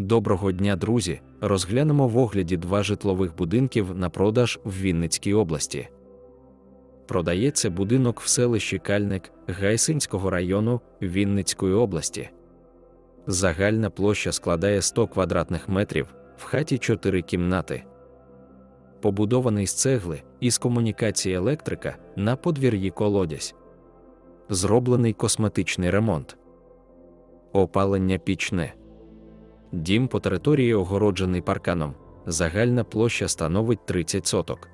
Доброго дня, друзі! Розглянемо в огляді два житлових будинків на продаж в Вінницькій області. Продається будинок в селищі Кальник Гайсинського району Вінницької області. Загальна площа складає 100 квадратних метрів, в хаті 4 кімнати. Побудований з цегли із комунікації електрика на подвір'ї колодязь. Зроблений косметичний ремонт. Опалення пічне. Дім по території огороджений парканом. Загальна площа становить 30 соток.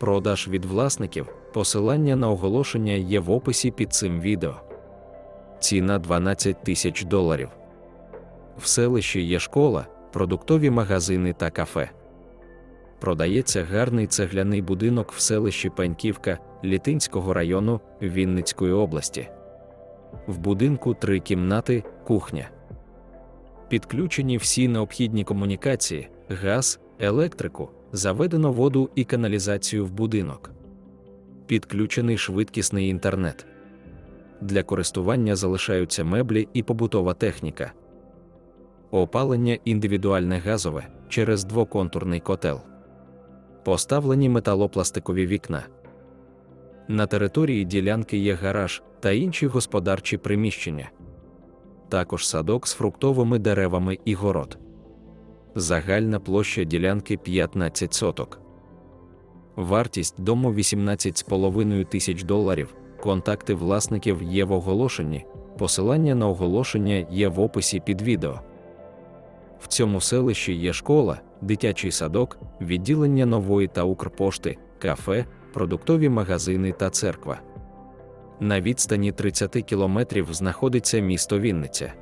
Продаж від власників. Посилання на оголошення є в описі під цим відео. Ціна 12 тисяч доларів. В селищі є школа, продуктові магазини та кафе. Продається гарний цегляний будинок в селищі Пеньківка Літинського району Вінницької області. В будинку три кімнати, кухня. Підключені всі необхідні комунікації, газ, електрику, заведено воду і каналізацію в будинок. Підключений швидкісний інтернет. Для користування залишаються меблі і побутова техніка. Опалення індивідуальне газове через двоконтурний котел. Поставлені металопластикові вікна. На території ділянки є гараж та інші господарчі приміщення. Також садок з фруктовими деревами і город. Загальна площа ділянки 15 соток. Вартість дому 18,5 тисяч доларів. Контакти власників є в оголошенні. Посилання на оголошення є в описі під відео. В цьому селищі є школа, дитячий садок, відділення нової та Укрпошти, кафе, продуктові магазини та церква. На відстані 30 кілометрів знаходиться місто Вінниця.